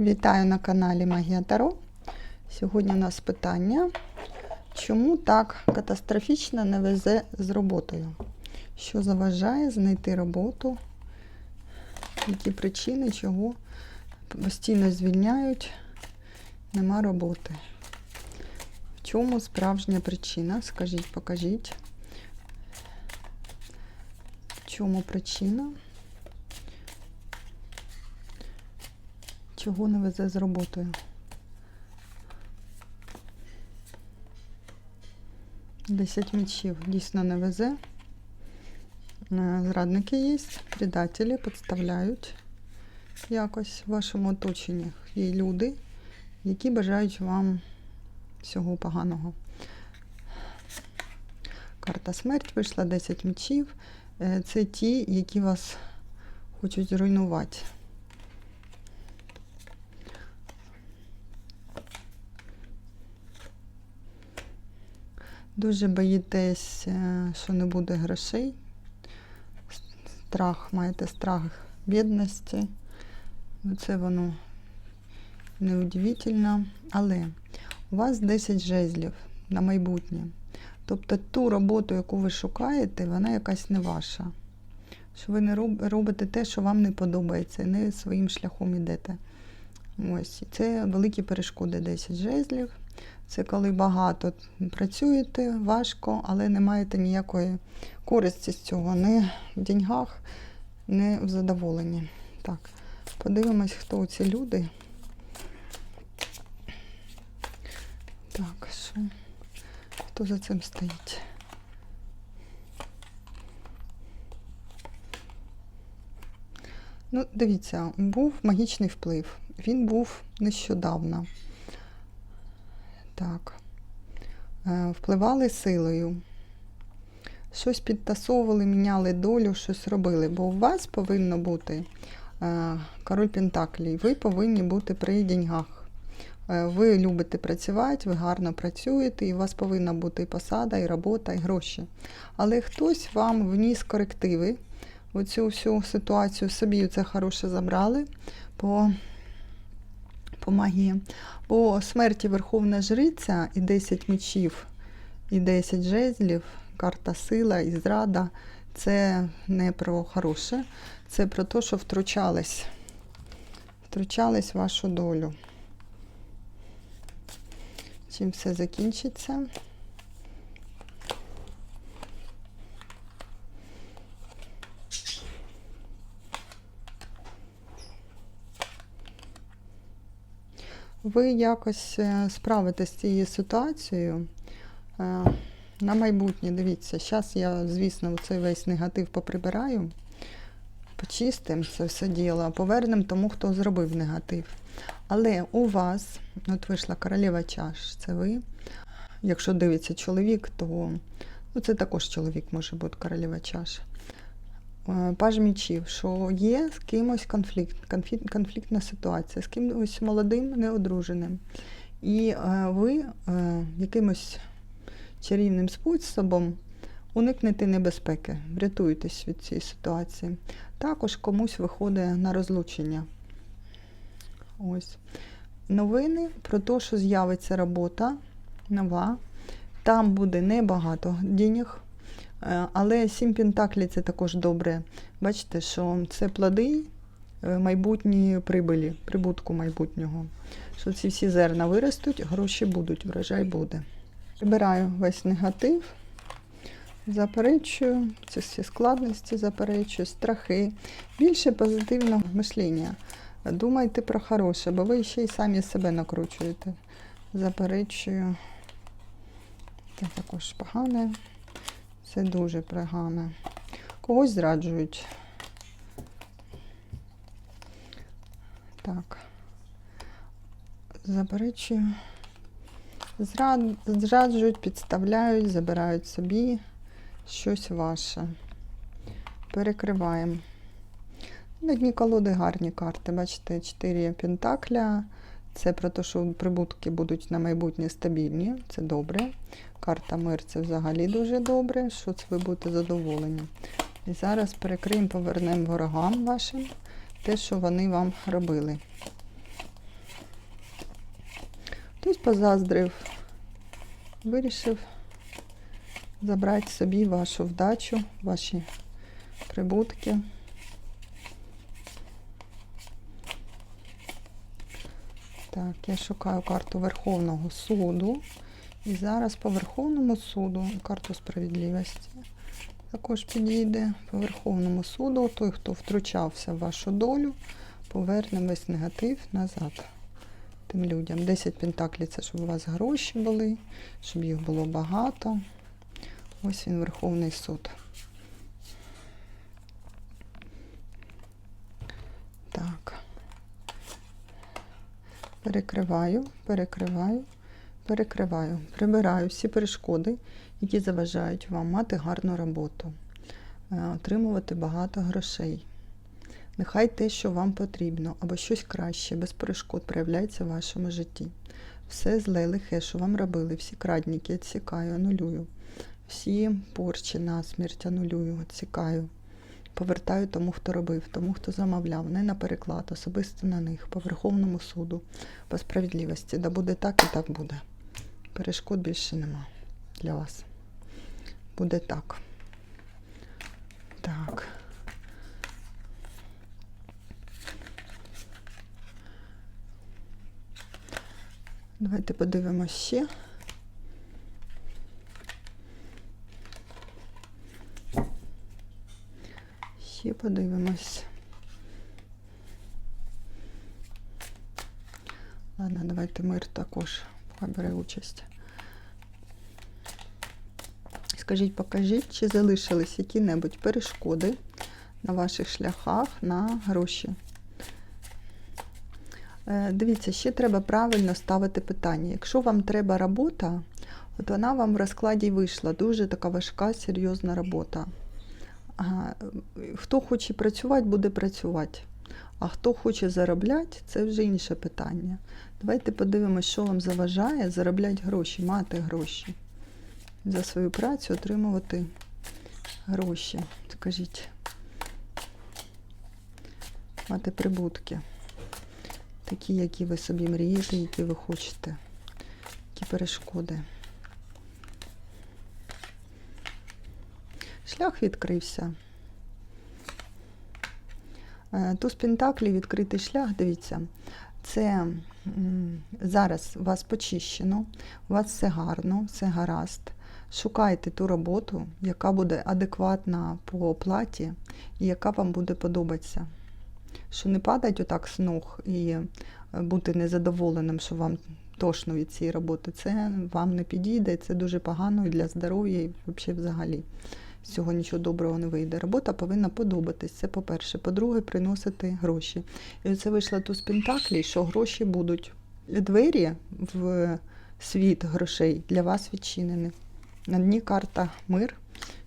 Вітаю на каналі Магія Таро. Сьогодні у нас питання, чому так катастрофічно не везе з роботою? Що заважає знайти роботу? Які причини, чого постійно звільняють, нема роботи? В чому справжня причина? Скажіть, покажіть. В чому причина? Чого не везе з роботою? Десять мечів дійсно не везе. Е, Зрадники є, предателі підставляють якось в вашому оточенні. Є люди, які бажають вам всього поганого. Карта смерть вийшла 10 мечів. Е, Це ті, які вас хочуть зруйнувати. Дуже боїтесь, е, що не буде грошей. Страх, маєте страх бідності. Це воно неудивительно. Але у вас 10 жезлів на майбутнє. Тобто ту роботу, яку ви шукаєте, вона якась не ваша. Що ви не робите те, що вам не подобається, і не своїм шляхом йдете. Ось. Це великі перешкоди 10 жезлів. Це коли багато працюєте, важко, але не маєте ніякої користі з цього. Не в деньгах, не в задоволенні. Так, подивимось, хто ці люди. Так, що? Хто за цим стоїть? Ну, дивіться, був магічний вплив. Він був нещодавно. Так. Е, Впливали силою. Щось підтасовували, міняли долю, щось робили. Бо у вас повинно бути е, король Пентаклій. Ви повинні бути при деньгах. Е, Ви любите працювати, ви гарно працюєте, і у вас повинна бути і посада, і робота, і гроші. Але хтось вам вніс корективи. Оцю всю ситуацію собі це хороше забрали по, по. По смерті Верховна Жриця і 10 мечів, і 10 жезлів, карта сила і зрада це не про хороше, це про те, що втручались. Втручались в вашу долю. Чим все закінчиться? Ви якось е, справитесь з цією ситуацією е, на майбутнє. Дивіться, зараз я, звісно, цей весь негатив поприбираю, почистимо це все діло, повернемо тому, хто зробив негатив. Але у вас, от вийшла королева чаш, це ви. Якщо дивиться чоловік, то ну, це також чоловік може бути королева чаш. Е, Паж мічів, що є з кимось конфлікт, конфлікт, конфліктна ситуація, з кимось молодим, неодруженим. І е, ви е, якимось чарівним способом уникнете небезпеки, врятуєтесь від цієї ситуації. Також комусь виходить на розлучення. Ось. Новини про те, що з'явиться робота нова. Там буде небагато денег. Е, Але сім пентаклів це також добре. Бачите, що це плоди е, майбутньої прибилі, прибутку майбутнього. Що ці всі зерна виростуть, гроші будуть, врожай буде. Прибираю весь негатив, заперечую, ці всі складності заперечую, страхи. Більше позитивного мишлення. Думайте про хороше, бо ви ще й самі себе накручуєте. Заперечую. Це також погане. Це дуже пригане. Когось зраджують. Так. Заперечую. Зрад... Зраджують, підставляють, забирають собі щось ваше. Перекриваємо. На дні колоди гарні карти. Бачите, 4 пентакля. Це про те, що прибутки будуть на майбутнє стабільні. Це добре. Карта мир це взагалі дуже добре, що це ви будете задоволені. І зараз перекриємо, повернемо ворогам вашим те, що вони вам робили. Хтось позаздрив, вирішив забрати собі вашу вдачу, ваші прибутки. Так, я шукаю карту Верховного суду. І зараз по Верховному суду карту справедливості також підійде по Верховному суду. Той, хто втручався в вашу долю, поверне весь негатив назад тим людям. 10 пентаклів це щоб у вас гроші були, щоб їх було багато. Ось він Верховний суд. Так. Перекриваю, перекриваю, перекриваю. Прибираю всі перешкоди, які заважають вам мати гарну роботу, е, отримувати багато грошей. Нехай те, що вам потрібно, або щось краще, без перешкод проявляється в вашому житті. Все зле, лихе, що вам робили, всі крадніки, відсікаю, анулюю. Всі порчі на смерть анулюю, відсікаю. Повертаю тому, хто робив, тому, хто замовляв, не на переклад, особисто на них, по Верховному суду, по справедливості. Да буде так і так буде. Перешкод більше нема для вас. Буде так. Так. Давайте подивимося ще. Ще подивимось. Ладно, давайте мир також бере участь. Скажіть, покажіть, чи залишились які-небудь перешкоди на ваших шляхах на гроші. Е, Дивіться, ще треба правильно ставити питання. Якщо вам треба робота, от вона вам в розкладі вийшла. Дуже така важка, серйозна робота. Хто хоче працювати, буде працювати. А хто хоче заробляти, це вже інше питання. Давайте подивимося, що вам заважає заробляти гроші, мати гроші. За свою працю отримувати гроші. Скажіть, мати прибутки. Такі, які ви собі мрієте, які ви хочете. Які перешкоди. Шлях відкрився. Е, Туз Пентаклі відкритий шлях, дивіться, це зараз вас почищено, у вас все гарно, все гаразд. Шукайте ту роботу, яка буде адекватна по оплаті і яка вам буде подобатися. Що не падать отак з ног і е, бути незадоволеним, що вам тошно від цієї роботи, це вам не підійде, це дуже погано і для здоров'я, і взагалі. З цього нічого доброго не вийде. Робота повинна подобатись. Це по-перше. По-друге, приносити гроші. І оце вийшла тут з Пентаклі, що гроші будуть. Двері в світ грошей для вас відчинені. На дні карта мир.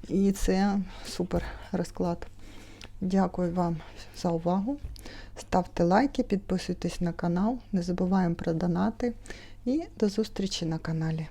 І це супер розклад. Дякую вам за увагу. Ставте лайки, підписуйтесь на канал, не забуваємо про донати. І до зустрічі на каналі.